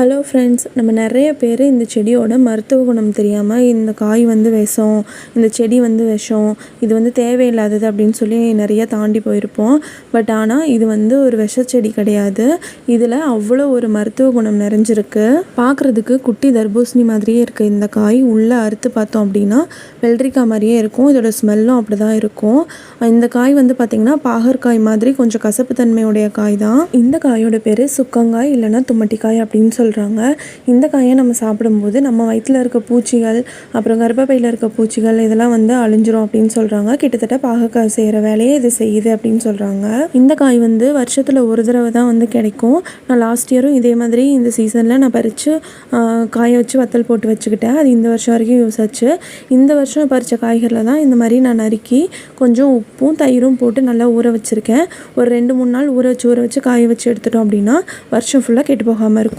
Hello friends நம்ம நிறைய பேர் இந்த செடியோட மருத்துவ குணம் தெரியாமல் இந்த காய் வந்து விஷம் இந்த செடி வந்து விஷம் இது வந்து தேவையில்லாதது அப்படின்னு சொல்லி நிறைய தாண்டி போயிருப்போம். பட் ஆனால் இது வந்து ஒரு விஷச்செடி கிடையாது. இதில் அவ்வளோ ஒரு மருத்துவ குணம் நிறைஞ்சிருக்கு. பார்க்குறதுக்கு குட்டி தர்பூசணி மாதிரியே இருக்குது இந்த காய் உள்ளே அறுத்து பார்த்தோம் அப்படின்னா வெள்ளரிக்காய் மாதிரியே இருக்கும். இதோட ஸ்மெல்லும் அப்படி தான் இருக்கும். இந்த காய் வந்து பார்த்திங்கன்னா பாகற்காய் மாதிரி கொஞ்சம் கசப்பு தன்மையுடைய காய் தான். இந்த காயோட பேர் சுக்கங்காய் இல்லைன்னா தும்மட்டிக்காய் அப்படின்னு சொல்லி சொல்கிறாங்க இந்த காயை நம்ம சாப்பிடும்போது நம்ம வயிற்றில் இருக்க பூச்சிகள் அப்புறம் கர்ப்பப்பையில் இருக்க பூச்சிகள் இதெல்லாம் வந்து அழிஞ்சிரும் அப்படின்னு சொல்கிறாங்க கிட்டத்தட்ட பாகக்காய் செய்கிற வேலையை இது செய்யுது அப்படின்னு சொல்கிறாங்க இந்த காய் வந்து வருஷத்தில் ஒரு தடவை தான் வந்து கிடைக்கும். நான் லாஸ்ட் இயரும் இதே மாதிரி இந்த சீசனில் நான் பறித்து காய வச்சு வத்தல் போட்டு வச்சுக்கிட்டேன். அது இந்த வருஷம் வரைக்கும் யூஸ் ஆச்சு. இந்த வருஷம் பறித்த காய்கறியில் தான் இந்த மாதிரி நான் நறுக்கி கொஞ்சம் உப்பும் தயிரும் போட்டு நல்லா ஊற வச்சுருக்கேன். ஒரு ரெண்டு மூணு நாள் ஊற வச்சு ஊற வச்சு காய வச்சு எடுத்துட்டோம் அப்படின்னா வருஷம் ஃபுல்லாக கெட்டு போகாமல் இருக்கும்.